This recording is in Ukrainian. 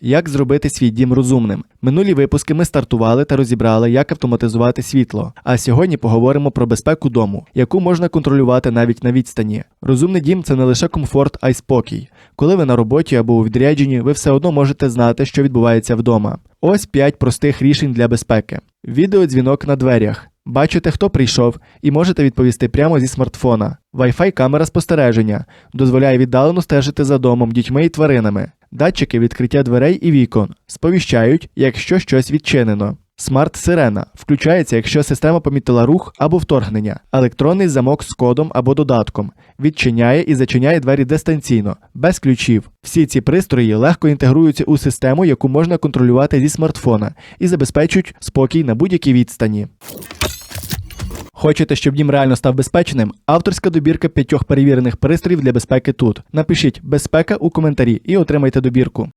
Як зробити свій дім розумним? Минулі випуски ми стартували та розібрали, як автоматизувати світло. А сьогодні поговоримо про безпеку дому, яку можна контролювати навіть на відстані. Розумний дім це не лише комфорт, а й спокій. Коли ви на роботі або у відрядженні, ви все одно можете знати, що відбувається вдома. Ось 5 простих рішень для безпеки. Відеодзвінок на дверях. Бачите, хто прийшов, і можете відповісти прямо зі смартфона. Wi-Fi камера спостереження дозволяє віддалено стежити за домом, дітьми і тваринами. Датчики відкриття дверей і вікон сповіщають, якщо щось відчинено. Смарт-сирена включається, якщо система помітила рух або вторгнення. Електронний замок з кодом або додатком відчиняє і зачиняє двері дистанційно, без ключів. Всі ці пристрої легко інтегруються у систему, яку можна контролювати зі смартфона, і забезпечують спокій на будь-якій відстані. Хочете, щоб дім реально став безпечним? Авторська добірка п'ятьох перевірених пристроїв для безпеки тут. Напишіть безпека у коментарі і отримайте добірку.